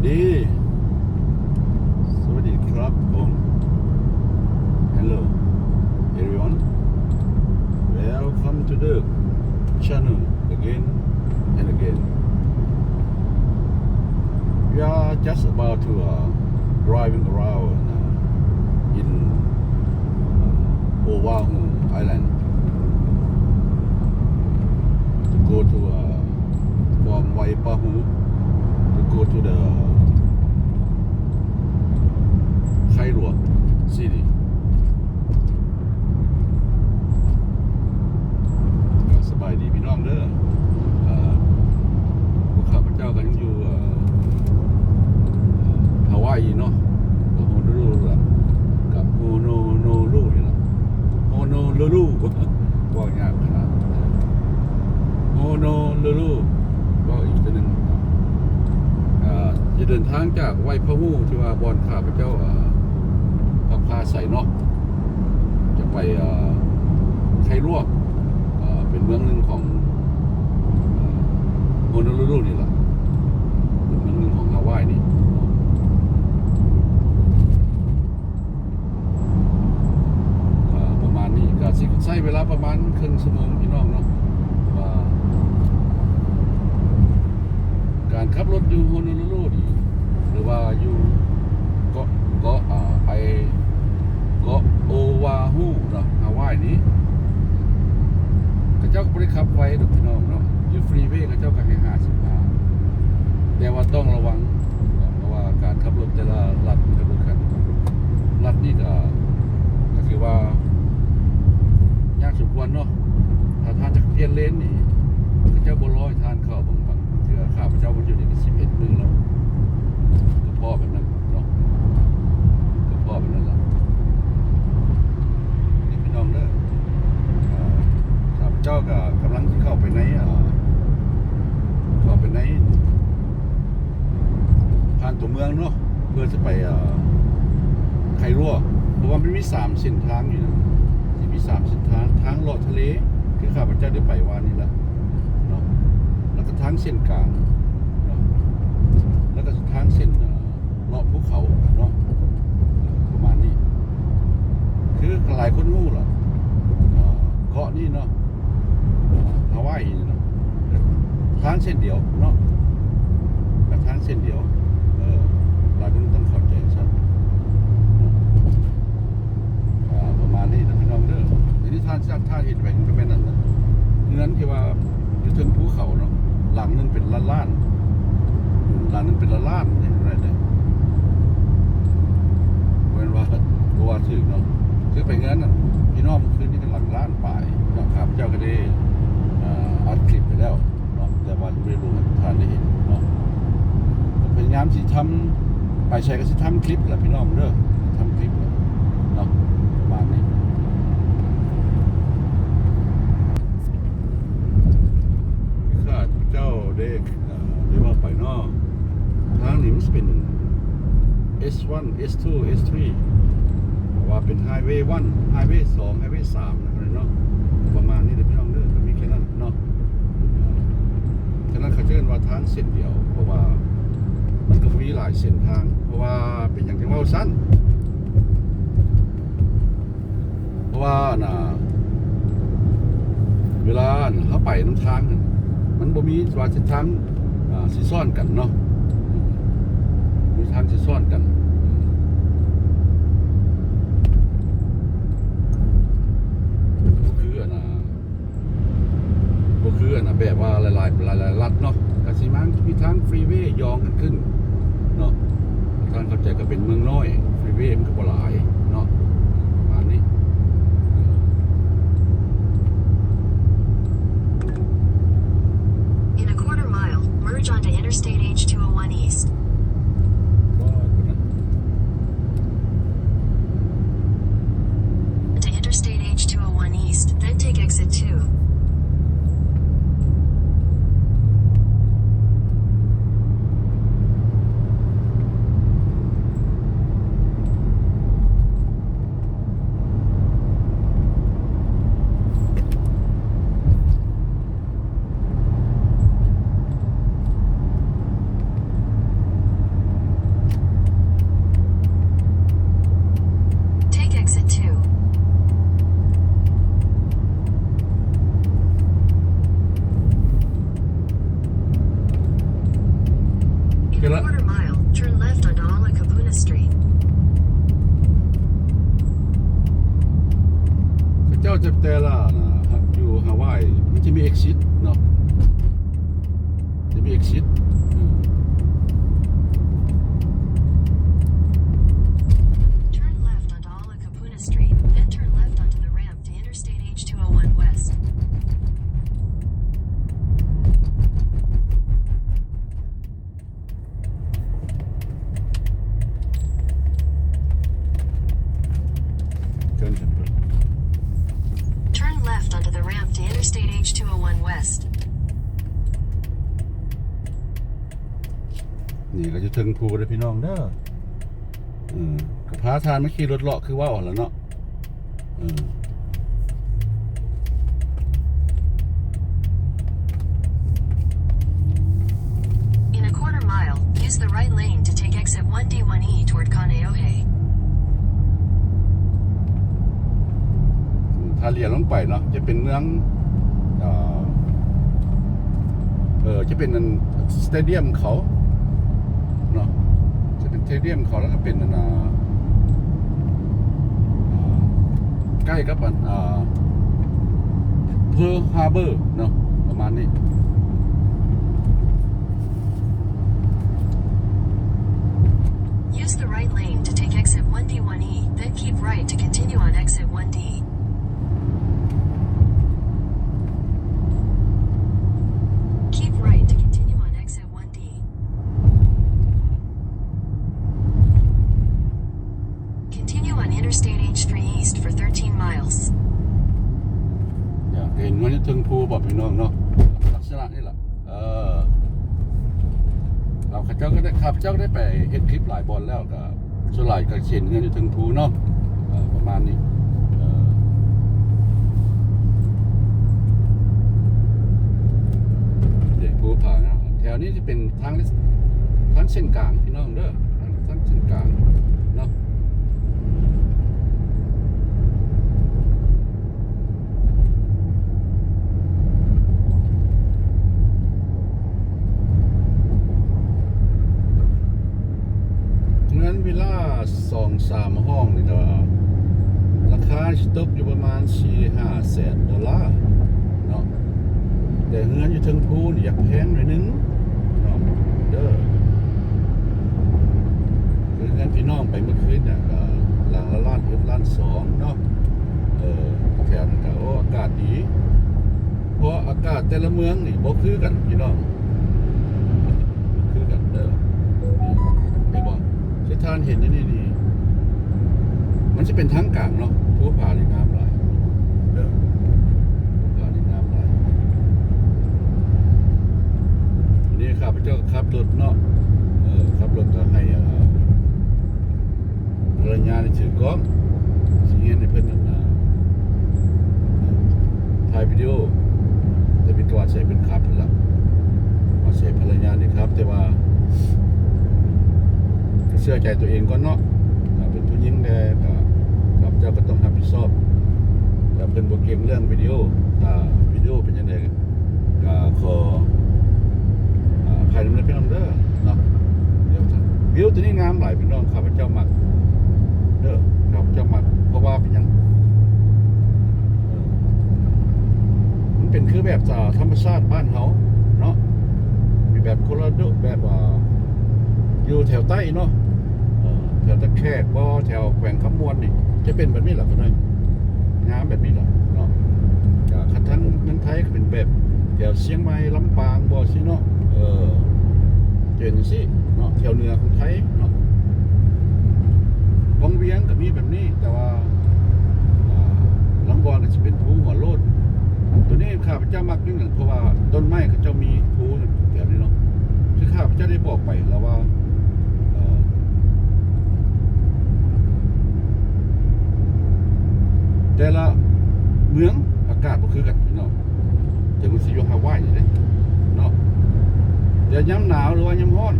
ายดี สวัสดีครับผม Hello everyone Welcome to the channel again and again We are just about to uh, driving around uh, in uh, Oahu Island to go to uh, from Waipahu to go to the Kailua city ก็สบายดีพี่น้องเด้อเอ่อพวกข้าพเจ้าก็ยังอยู่เอ่อเอ่อฮาวายเนาะกับโฮโนลูลูล่ะกับโฮโนโนลูนี่ล่ะ ลูลูว่ายากขนาดโฮโนลูลูก็อีกตัวหนึ่งเอ่อจะเดินทางจากไวพะฮูที่ว่าบอนข้าพเจ้าพักพาใส่นาะจะไปไคลวกเป็นเมืองหนึ่งของโฮโนลูลูนี่แหละเป็นเมืองหนึ่งของฮาวายนี่เอ่อประมาณนี้ก็สิ ใช้เวลาประมาณครึ่งชั่วโมงพี่น้องเนาะว่าการขับรถอยู่โฮโนลูลูนี่หรือว่าอยู่เกาะเกาะอ่าไปเกาะโอวาฮูเนาะฮาวายนี้ก็เจ้าก็บริขับไว้ดอกพี่น้องเนาะอยู่ฟรีเวย์ก็เจ้าก็ให้ห้าสิบห้าแต่ว่าต้องระวัง เพราะว่าการขับรถแต่ละรัฐมันก็บ่คือกันรัฐนี่ก็ก็คือว่ายากสมควรเนาะถ้าท่านจะเปลี่ยนเลนนี่ก็เจ้าบ่ร้อยทานเข้าบางบางเทื่อข้าพเจ้ามันอยู่ในก็สิบเอ็ดมือแล้วก็พ่อแบบนั้นเนาะก็พ่อแบบนั้นล่ะนี่พี่น้องเด้อ เอ่อข้าพเจ้าก็กำลังจะเข้าไปในเอ่อเข้าไปในผ่านตัวเมืองเนาะเพื่อจะไปเอ่อไครั่วเพราะว่ามันมีสามเส้นทางอยู่นะที่มีสามเส้นทางทางเลาะทะเลคือข้าพเจ้าได้ไปวานนี้แหละเนาะแล้วก็ทางเส้นกลางเนาะแล้วก็ทางเส้นเอ่อเลาะภูเขาเนาะเอ่อประมาณนี้ คือหลายคนงูหรอ เอ่อเกาะนี่เนาะเอ่อฮาวายนี่เนาะ ทางเส้นเดียวเนาะกับทางเส้นเดียว เออหลายคนต้องเข้าใจซะเนาะอ่าประมาณนี้นะพี่น้องเด้อทีนี้ท่านจากท่าเห็นไปมันก็เป็นนั่นนะเงินที่ว่าอยู่ถึงภูเขาเนาะหลังนึงเป็นล้าล้านหลังนึงเป็นล้าล้านเนี่ยอะไรเนี่ยเว้นว่าตัวว่าถึงเนาะคือไปงั้นน่ะพี่น้องคืนนี้กันหลังล้านป่ายนาะครับเจ้าก็ได้เอ่ออัดคลิปไปแล้ว แต่ว่าไม่รู้ท่านได้เห็นเนาะพยายามสิทำไปใช้ก็สิทำคลิปแหละพี่น้องเด้อทำคลิปเนาะประมาณนี้ข้าเจ้าได้เอ่อได้ว่าไปนาะทางนี้มันสิเป็น S1 S2 S3 ว่าเป็นไฮเวย์วันไฮเวย์สองไฮเวย์สามนะมาณนี้เลยพี่น้องเด้อก็มีแค่นั้นเนาะเอ่อฉะนั้นเขาเชิญว่าทางเส้นเดียว เพราะว่ามันก็มีหลายเส้นทาง เพราะว่าเป็นอย่างที่ว่าสั้นเพราะว่าน่ะเวลาเขาไปน้ำทาง มันบ่มีว่าเส้นทางสิซ่อนกันเนาะมีทางสิซ่อนกันก็คืออันน่ะก็คืออันน่ะแบบว่าหลายๆหลายๆรัฐเนาะกสิมังมีทางฟรีเวย์ยองกันขึ้น เข้าใจก็เป็นเมืองน้อยฟรีเวย์มันก็บ่หลาย ภูเลยพี่น้องเด้ออืมกับพาทานไม่ขี่รถเลาะคือว่าอ่อนแล้วเนาะอืม In a quarter mile, use the right lane to take exit 1D1E toward Kaneohe. ถ้าเรียนลงไปเนาะจะเป็นเมืองเอ่อเออจะเป็นสเตเดียมเขาเนาะจะ เป็นสเตเดียมเขาแล้วก็เป็นอ่าใกล้กับอ่าเพอร์ฮาร์เบอร์เนาะประมาณนี้ Use the right lane to take exit 1D1E, then keep right to continue on exit 1D. Keep right to continue on exit 1D. Continue on Interstate H3 East for 13 miles. อยากเห็นว่าจะถึงภูบอกพี่น้องเนาะลักษณะนี่แหละเออเราข้าเจ้าก็ได้ข้าพเจ้าก็ ไปเห็นคลิปหลายบอลแล้วก็สลายกับเขียนเงินจะถึงภูเนาะเออประมาณนี้เด็กภูผ่านะแถวนี้จะเป็นทางทางเส้นกลางพี่น้องเด้อทางทางเส้นกลางเนาะ เงินวิลล่าสองสามห้องนี่ก็ราคาสตกอยู่ประมาณสี่ห้าแสนดอลลาร์เนาะแต่เงินอยู่เทึงพูนี่อยากแพงหน่อยนึงเนาะเด้อคือเงินพี่น้องไปเมื่อคืนน่ะก็หลังละล้านเอ็ดล้านสองเนาะเออแถวนั้นก็โอ้อากาศดี เพราะอากาศแต่ละเมืองนี่บ่คือกันพี่น้องบ่คือกันเด้อนี่ไอ้บ่ ที่ท่านเห็นนี่นี่นี่มันจะเป็นทางกลางเนาะผู้ผาในน้ำหลายเด้อผู้ผาในน้ำหลายวันนี้ข้าพเจ้าขับรถเนาะเออขับรถก็ให้อ่าภรรยานี่ถือกล้องสิเห็นในเพิ่นนั่นน่ะถ่ายวิดีโอแต่เป็นตัวใช้เป็นครับพลังมาใช้ภรรยานี่ครับ แต่ว่า เชื่อใจตัวเองก่อนเนาะเป็นผู้หญิงแน่กับเจ้าก็ต้องรับผิดชอบแต่เป็นบทเก่งเรื่องวิดีโอวิดีโอเป็นยังไงก็ขอภายในเป็นน้ำเด้อเนาะเดี๋ยวท่านวิวตัวนี้งามหลายพี่น้องข้าพเจ้ามักเด้อข้าพเจ้ามักเพราะว่าเป็นยังมันเป็นคือแบบจาธรรมชาติบ้านเขาเนาะมีแบบโคโลราโดแบบว่าอยู่แถวใต้เนาะ ถวตะแคกบ่แถวแขวงขมวนนี่จะเป็นแบบนี้แหละคุณนายงามแบบนี้แหละเนาะก็คันทั้งเมืองไทยก็เป็นแบบแถวเชียงใหม่ลำปางบ่สิเนาะเออเจนสิเนาะแถวเหนือของไทยเนาะวังเวียงก็มีแบบนี้ แต่ว่าอ่าลำบอนก็จะเป็นภูหัวโลดตัวนี้ข้าพเจ้ามักนิดหนึ่งเพราะว่าต้นไม้เขาจ้ามีภูแถวนี้เนาะคือข้าพเจ้าได้บอกไปแล้วว่าเอ่อ แต่ละเมืองอากาศบ่คือกันพี่น้องแต่มันสิอยู่ฮาวายนี่เด้เนาะแต่ยามหนาวหรือว่ายามร้อน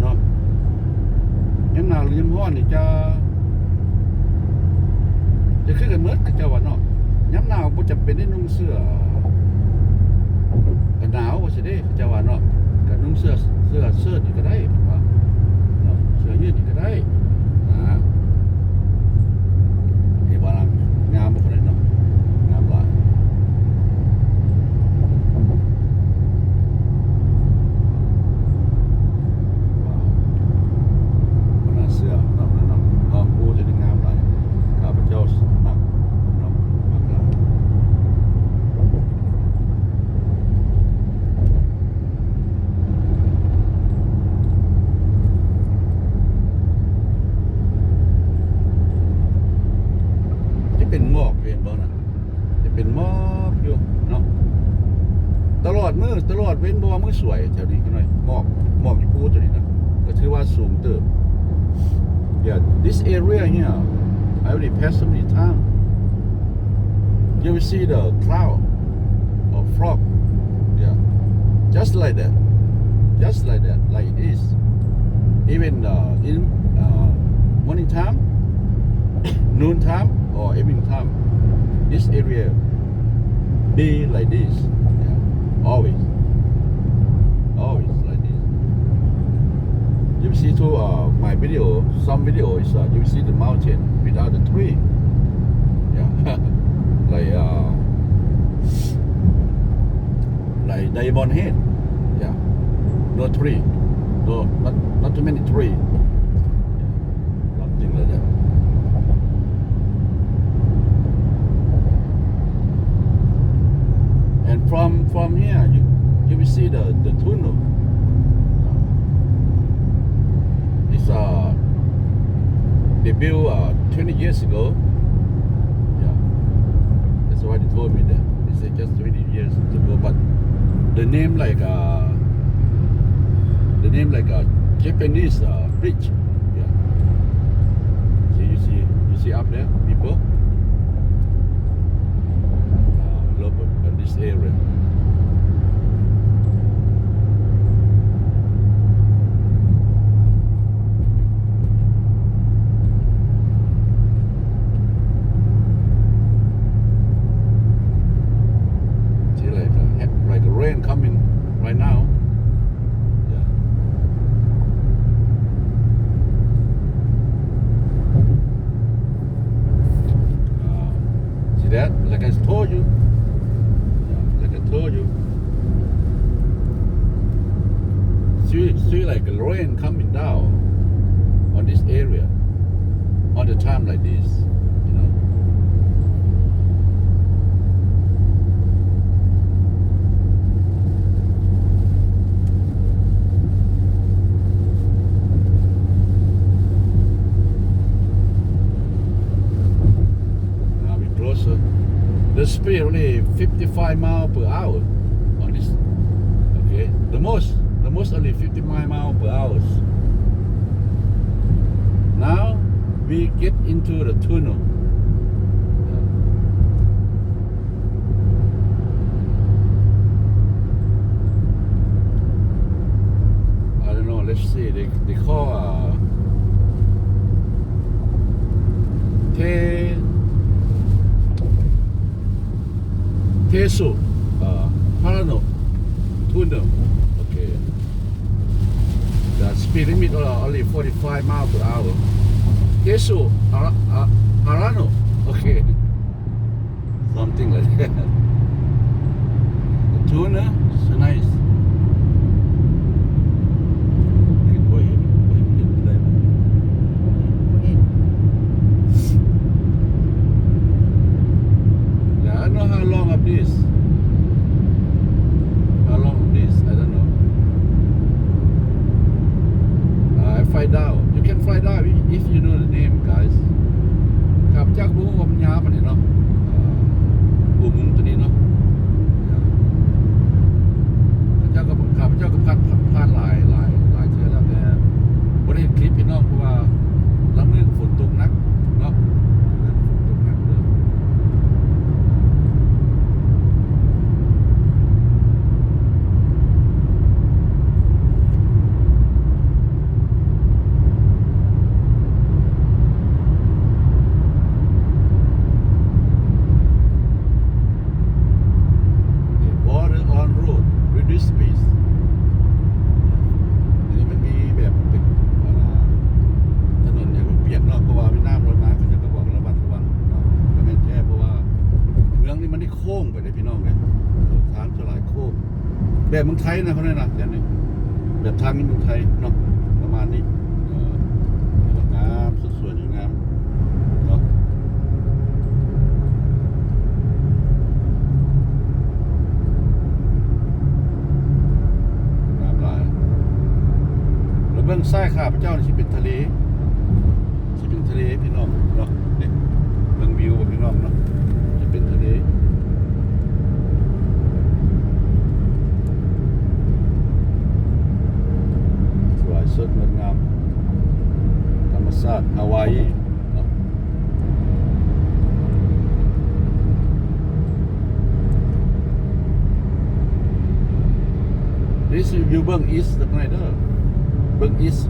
เนาะยามหนาวหรือยามร้อนนี่จะ จะคือกันเมื่อเขาเจ้าว่าเนาะย้ำหนาวบ่จำเป็นได้นุ่งเสื้อกันหนาวว่าสิเด้เขาจะว่าเนาะก็นุ่งเสื้อเสื้อเสื้อนี่ก็ได้เพิ่นว่าเนาะเสื้อยืดนี่ก็ได้ anyhow. I already passed so many times. You ever see the cloud or frog? Yeah. Just like that. Just like that, like this. Even uh, in uh, morning time, noon time, or evening time, this area be like this. Yeah. Always. Always you see to uh, my video, some video is uh, you see the mountain without the tree. Yeah, like uh, like Diamond Head. Yeah, no tree, no not not too many tree. Nothing like that. And from from here, you you will see the the tunnel. debut uh, 20 years ago. Yeah, that's why they told me that. They said just 20 years ago, but the name like uh, the name like a Japanese uh, bridge. Yeah. See, you see, you see up there, people. Uh, love uh, this area. like rain coming down on this area on the time like this. You know? Now we closer. The speed only 55 miles per hour. 40, 50 mile per hour. Now we get into the tunnel. I don't know, let's see, they, they call uh, Teso, uh, Parano, Tunnel speed limit only 45 miles per hour. Yesu Ar Ar Arano. Okay. Something like that. The tuna is nice. ซ้ายข้าพเจ้านี่เป็นทะเลสิเป็นทะเลพี่น้องเนาะเนี่ยเบิ่งวิวพี่น้องเนาะจะเป็นทะเลสวยสดงดงามธรรมชาติฮาวายนี่สิวิวเบื้องอีสต์จากไหนเด้อ เบื้อง east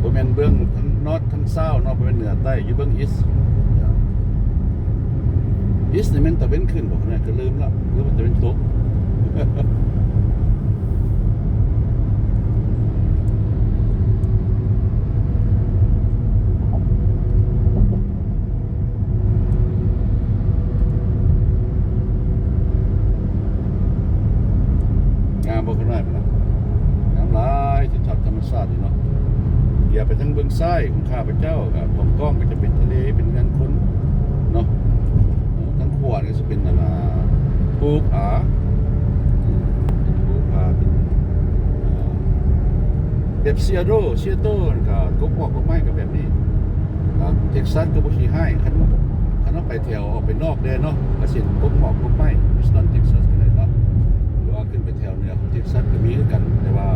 บ่แม่นเบื้องทั้งนอตทั้งเศร้านอกบ่แม่นเหนือใต้อยู่เบื้อง east east นี่แม่นตะเวนขึ้นบอกนะก็ลืมละหรือมันตะเว้นตก งามบ่ขนาดนั้นน้ำลายที่ทับธรรมชาตินี่เนาะอย่าไปทั้งซ้ายของข้าพเจ้ากับผมกล้องก็จะเป็นทะเลเป็นเงินคนเนาะทั้งขวดก็จะเป็นอะไรภูผาปูผาเป็นเอ่อแบบเซียโดเซียโตกับกบหมอกกบไม้กับแบบนี้ครับเท็กซัสก็บ่ขี้ให้คันคันเอาไปแถวออกไปนอกแดนเนาะก็สิกบหมอกกบไม้มิสตันเท็กซัสก็ได้เนาะหรือว่าขึ้นไปแถวเหนือของเท็กซัสก็มีคือกันแต่ว่า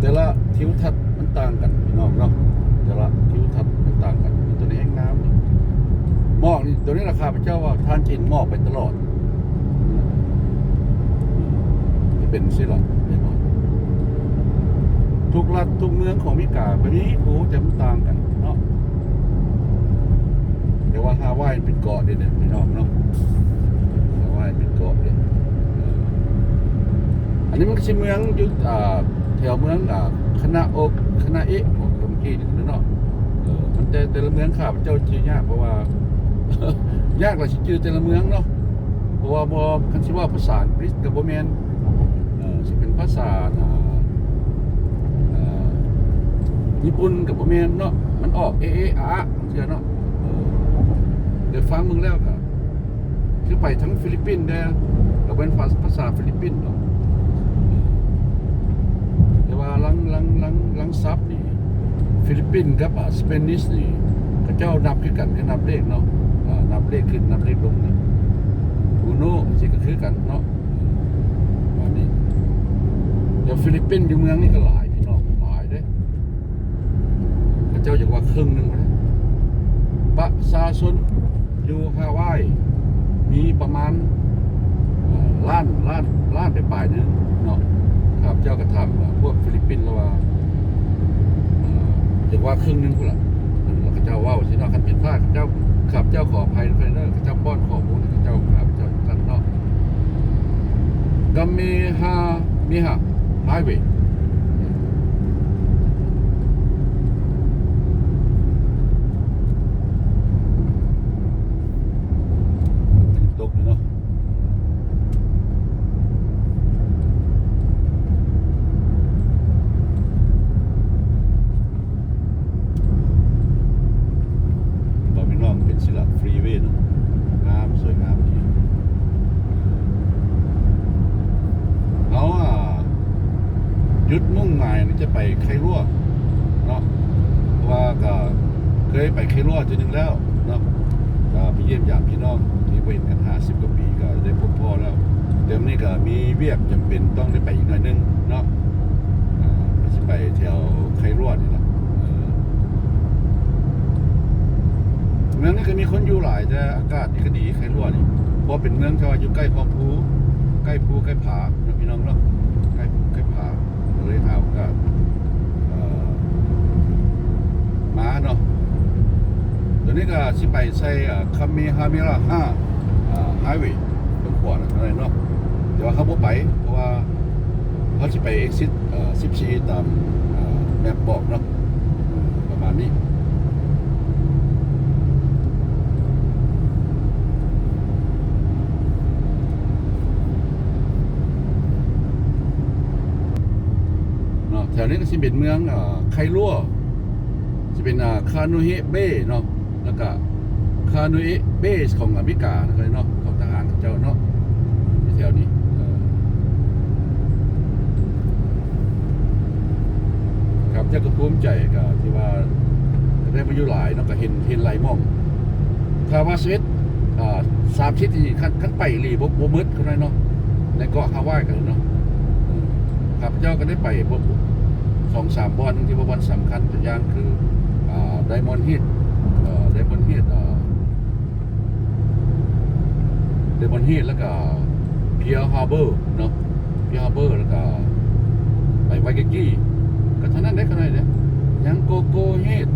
แต่ละทิวทัศน์ ต่างกันพี่น้องเนาะแต่ละทิวทัศน์ต่างกันตัวนี้แห้งน้ำนี่หมอกนี่ตัวนี้ราคาพระเจ้าว่าทานจินหมอกไปตลอดจะเป็นสิหรอแน่นอนทุกรัฐทุกเมืองของมิกาแบบนี้โอ้จะมันต่างกันเนาะแต่ว่าฮาวายเป็นเกาะเด่นเนี่ยพี่น้องเนาะฮาวายเป็นเกาะเด่นอันนี้มันก็ใช่เมืองอยู่อ่าแถวเมืองคณะอก คณะเอะของคำกี้นี่เนาะเออมันแต่แต่ละเมืองข้าพเจ้าชื่อยากเพราะว่า ยากกว่าสิชื่อแต่ละเมืองเนาะเพราะว่าบ่คันสิว่าภาษาอังกฤษกับบ่แม่นเออสิเป็นภาษาอ่าอ่าญี่ปุ่นกับบ่แม่นเนาะมันออกเอะเอะอะอะเชื่อเนาะเออเดี๋ยวฟังมึงแล้วก็คือไปทั้งฟิลิปปินส์ได้ก็เป็นภาษาฟิลิปปินส์เนาะ แต่ว่า หลังหลังหลังหลังซับนี่ ฟิลิปปินส์กับอ่าสเปนิชนี่เขาเจ้านับคือกันคือนับเลขเนาะนับเลขขึ้นนับเลขลงนี่อูโน่สิก็คือกันเนาะอันนี้เดี๋ยวฟิลิปปินส์อยู่เมืองนี่ก็หลายพี่น้องหลายเด้เขาเจ้าอยากว่าครึ่งหนึงนะประชาชนอยู่ฮาวายมีประมาณล้านล้านล้านไปปลายนึงเนาะ ครับ เจ้ากระทำว่าพวกฟิลิปปินส์ล้วว่าเรียกว่าครึ่งนึงพุ่นละแล้วก็เจ้าว่าสิเนาะคันผิดพลาดเจ้าขับเจ้าขออภัยด้วยเนอร์เจ้าป้อนข้อมูลเจ้าครับเจ้ากันนอกกัมเมฮามิฮาไฮเวย์ตกอยู่เนาะ บอมินองเป็นศิลปฟรีเวย์เนอะงามสวยงามดีเขาอะยุดมุ่งหมาย นี่จะไปไครั่วเนาะเพราะว่าก็เคยไปไครั่วทีนึงแล้วเนาะก็ไปเยี่ยมยามพี่น้องที่ไปเห็นกันหาสิบกว่าปีก็ได้พบพ่อแล้วเดี๋ยวนี้ก็มีเวียกจำเป็นต้องได้ไปอีกหน่อยนึงเนาะอ่าก็จะไปแถวไครั่วนี่แหละเมืองนี้ก็มีคนอยู่หลายแต่อากาศนี่ก็ดีใครรั่วนี่เพราะเป็นเมืองที่ว่าอยู่ใกล้คลองภูใกล้ภูใกล้ผาเนาะพี่น้องเนาะใกล้ภูใกล้ผา เลยหาโอกาสเอ่อมาเนาะตัวนี้ก็สิไปใส่คาเมฮาเมระห้าไฮเวย์ตรงขวาอะไรเนาะแต่ว่าเขาบ่ไปเพราะว่าเขาสิไป exit เอ่อ14 ตามแมปบอกเนาะมาณนี้ เนี้ก็สิเป็นเมืองอ่าไครั่วจะเป็นอ่าคานูเฮเบ้เนาะแล้วก็คานูเฮเบ้ของอเมริกานะครับเนาะของทหารเจ้าเนาะแถวนี้ครับเจ้าก็ภูมิใจกับที่ว่าได้มาอยู่หลายเนาะก็เห็นเห็นหลายหม่องถ้าว่าสวิตอ่าสามชิดที่ขั้นขั้นไปรีบบบ่มืดเขาได้เนาะในเกาะฮาวายกันเนาะข้าพเจ้าก็ได้ไปบ สองสามบอลที่ว่าบอลสำคัญตัวอย่างคือไดมอนด์ฮิตไดมอนด์ฮิตไดมอนด์ฮิตแล้วก็เพียร์ฮาร์เบอร์เนาะเพียร์ฮาร์เบอร์แล้วก็ไปไวเกกี้ก็เท่านั้นได้ขนาดนี้ยังโกโก้เฮด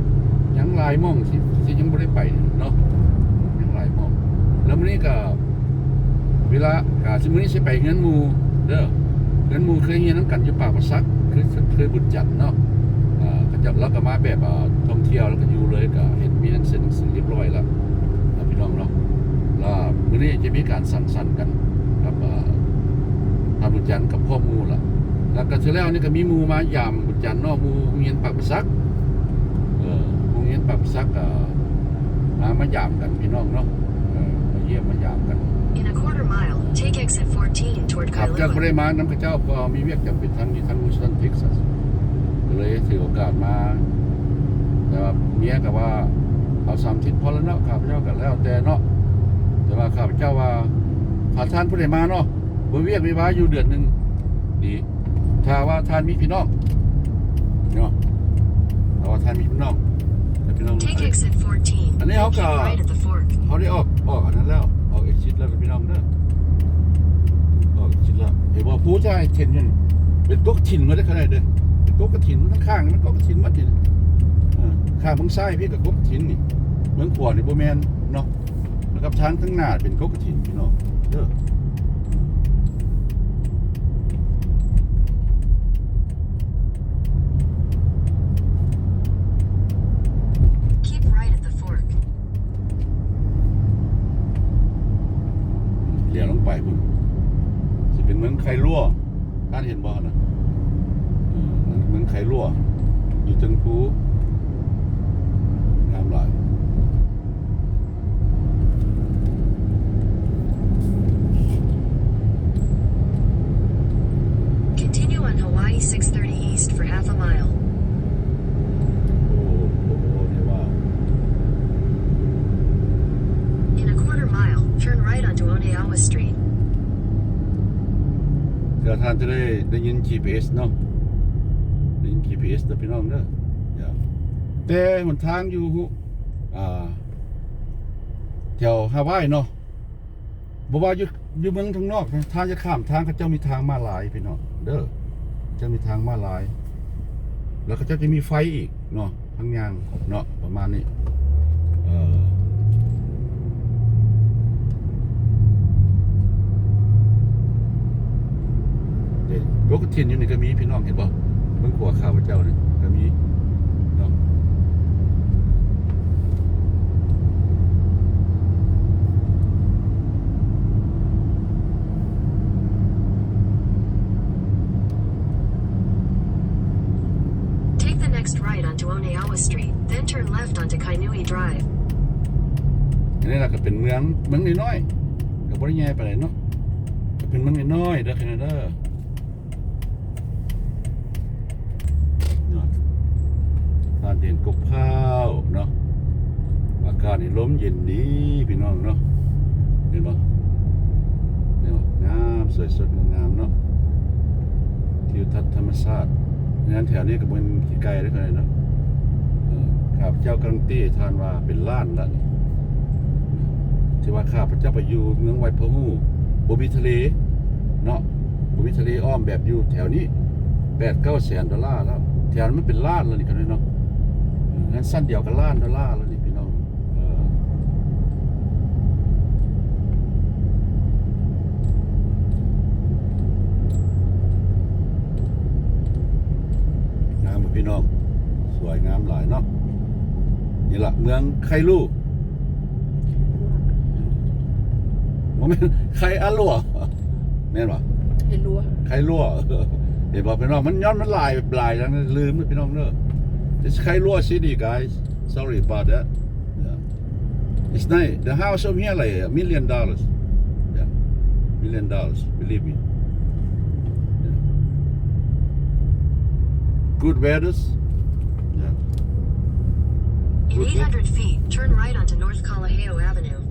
ยังลายหมองที่ที่ยังไม่ได้ไปเนาะยังลายหมอง แล้วมื้อนี้ก็เวลากาสมื้อนี้สิไปเงินมูเด้อเงินมูเคยเฮียนนํกันอยู่ปากประซัก คือคือบุญจันทร์เนาะอ่าก็จะแล้วก็มาแบบอ่ท่องเที่ยวแล้วก็อยู่เลยก็เห็นมีหนังสือหนังสือเรียบร้อยแล้วนะพี่น้องเนาะแล้วมื้อนี้จะมีการสังสรรค์กันกับอ่าทางบุญจันทร์กับพ่อหมู่ล่ะแล้วก็ที่แล้วนี่ก็มีหมู่มายามบุญจันทร์เนาะหมู่โรงเรียนปากประซักเออโรงเรียนปากประซักก็มามายามกันพี่น้องเนาะเออมาเยี่ยมมายามกัน In a quarter mile, take exit 14 toward ขับจากบ Kailua. ริมาน้ำข้าเจ้าก็มีเวียกจำเป็นทางอยู่ทางวูสตันเท็กซัสก็เลยถือโอกาสมา แต่ว่าเมียกับว่าเอาสามทิศพอแล้วเนาะข้าพเจ้ากันแล้วแต่เนาะแต่ว่าข้าพเจ้าว่าถ้าท่านผู้ใดมาเนาะบ่เวียกมีว้าอยู่เดือนหนึ่งดีถ้าว่าท่านมีพี่น้องเนาะถ้าว่าท่านมีพี่น้องแต่พี่น้อง Take exit 14. Ano then yung keep ka- right at the fork. เขาได้ออกออกอันนั้นแล้วออก เอชิดแล้วพี่น้องเด้อออกเอ็กซิสแล้วเห็นว่าผู้ชายเทนยังเป็นก๊กถิ่นมาได้ขนาดเด้อเป็นก๊กกระถิ่นทั้งข้างมันก๊กกระถิ่นมาถิ่นข้างเมืองซ้ายพี่กับก๊กกระถิ่นนี่เมืองขวานี่โบแมนเนาะนะครับทางทั้งหน้าเป็นก๊กกระถิ่นพี่น้องเด้อ Keep right at the fork. เลี้ยวลงไปพุ่นจะเป็นเมืองไครั่วท่านเห็นบ่นะเออนั่นเมืองไครั่วอยู่ตึงภูงามหลาย Continue on Hawaii 630 East for half a mile. โอ้โหเนี่ยว่า In a quarter mile, turn right onto Oneawa Street. เพื่อท่านจะได้ได้ยิน GPS เนาะได้ยิน GPS เด้อพี่น้องเด้ออย่าแต่หนทางอยู่อ่าแถวฮาวายเนาะบ่ว่าอยู่อยู่เมืองทางนอกนะทางจะข้ามทางเขาเจ้ามีทางมาลายพี่น้องเด้อจะมีทางมาลาย แล้วเขาเจ้าจะมีไฟอีกเนาะทางยางเนาะประมาณนี้เออ เด็กรถกระถินอยู่นี่ก็มีพี่น้องเห็นป่ะเมืองขวาข้าพเจ้าเนี่ยก็มีเนาะ Take the next right onto Oneawa Street, then turn left onto Kainui Drive. อันนี้เราก็เป็นเมืองเมืองน้อยๆก็บ่ได้ใหญ่ปานใดเนาะก็เป็นเมืองน้อยๆเด้อแคนาดาเนาะ ทานเด่นกบข้าวเนาะอากาศนี่ล้มเย็นดีพี่น้องเนาะเห็นบ่เห็นบ่งามสวยสดงามเนาะทิวทัศน์ธรรมชาติงานแถวนี้ก็เป็นที่ไกลได้ขนาดเนาะข้าพเจ้าการันตีทานว่าเป็นล้านละนี่ที่ว่าข้าพเจ้าไปอยู่เมืองไวพะฮูบ่มีทะเลเนาะบ่มีทะเลอ้อมแบบอยู่แถวนี้แปดเก้าแสนดอลลาร์แล้วแถวนั้นมันเป็นล้านแล้วนี่กันเลยเนาะ เอองั้นสั้นเดียวกับล้านดอลลาร์แล้วนี่พี่น้องเอองามบ่พี่น้อง สวยงามหลายเนาะนี่ล่ะเมืองไคลูว่าแม่นใครอาลัวแม่นปะเห็นรั้วใครรั่วเห็นบอกพี่น้องมันย้อนมันลายลายแล้วนะลืมนะพี่น้องเนอะ It's Kailua City, guys. Sorry about that. Yeah. It's nice. The house over here, like a million dollars. Yeah. Million dollars. Believe me. Yeah. Good weather. Yeah. In 800 feet, turn right onto North Kalaheo Avenue.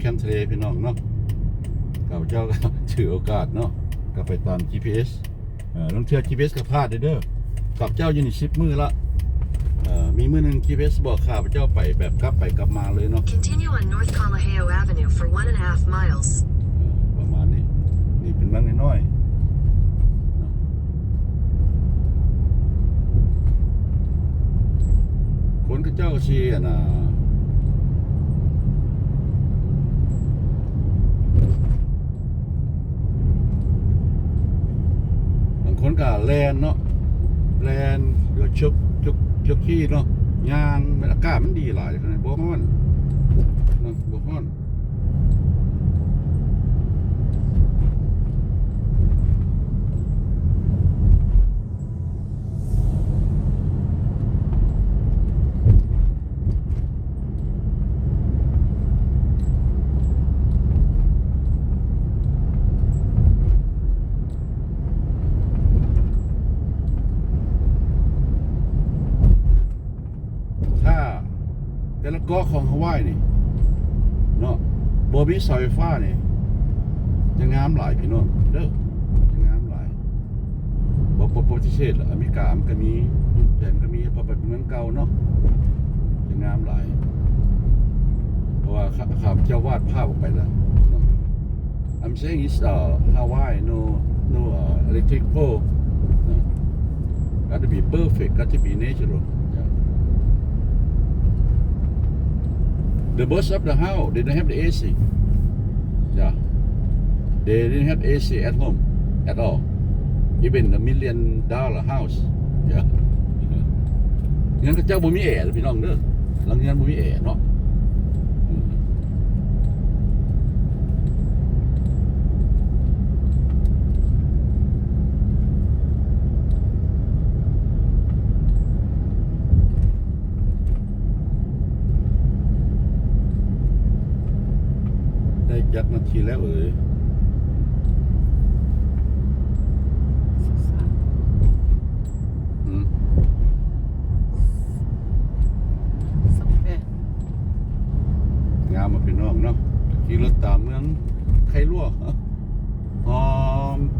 แคมป์ทะเลพี่น้องเนาะข้าพเจ้าก็ถือโอกาสเนาะก็ไปตาม GPS เอ่อลองเทื่อ GPS ก็พลาดเด้อเด้อข้าพเจ้าอยู่นี่10มื้อละเอ่อมีมื้อหนึง GPS บอกข้าพเจ้าไปแบบกลับไปกลับมาเลยเนาะ Continue on North Kalaheo Avenue for one and a half miles. เอ่อประมาณนี้ นี่เป็นเมืองน้อยๆเนาะคนก็เจ้าก็สิอะนะ บางคน ก็แลนเนาะแลนเดี๋ยวชกชกชกขี้เนาะยางอากาศมันดีหลายขนาดบ่ฮ้อนเนาะบ่ฮ้อนถ้าแต่ละเกาะของฮาวายนี่เนาะบ่ มีเสาไฟฟ้านี่จะงามหลายพี่น้องเด้อจะงามหลายบ่บ่ปฏิเสธหรออเมริกามันก็มีแผนก็มีพราะเป็นเมืองเก่าเนาะจะงามหลาย เพราะว่าข้าข้าพเจ้าวาดภาพออกไปแล้ว I'm saying it's uh, Hawaii no no uh, electric pole no. got to be perfect got to be natural yeah. the most of the house they don't have the AC they didn't have AC at home at all even a million dollar house yeah งั้นก็เจ้าบ่มีแอร์พี่น้องเด้อหลังนั้นบ่มีแอร์เนาะอืมได้ยักนาทีแล้วเอ๋ย อืม สองแปด งามมาเป็นน้องเนาะขี่รถตามเมืองไครั่วอ๋อ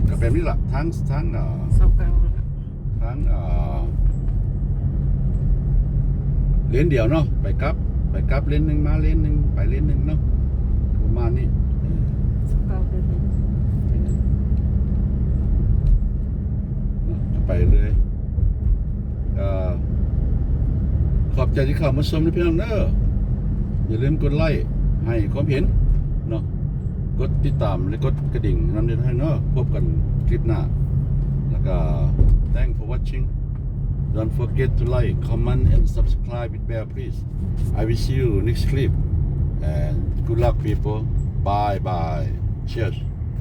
กับ แบบนี้ล่ะทั้งทั้งเอ่อสองเก้าทั้งเอ่อเลนเดียวเนาะไปกลับ ไปกลับเลนหนึ่งมาเลนหนึ่งไปเลนหนึ่งเนาะประมาณนี้เออสองเก้าเดือนหนึ่งเนาะไปเลยก็ขอบใจที่เข้ามาชมนะพี่น้องเนอะอย่าลืมกดไลค์ให้ความเห็นเนาะ กดติดตามและกดกระดิ่งนั่นเองให้เนอะพบกัน คลิปหน้า แล้วก็ thank for watching don't forget to like comment and subscribe with bear please I will see you next clip and good luck people bye bye cheers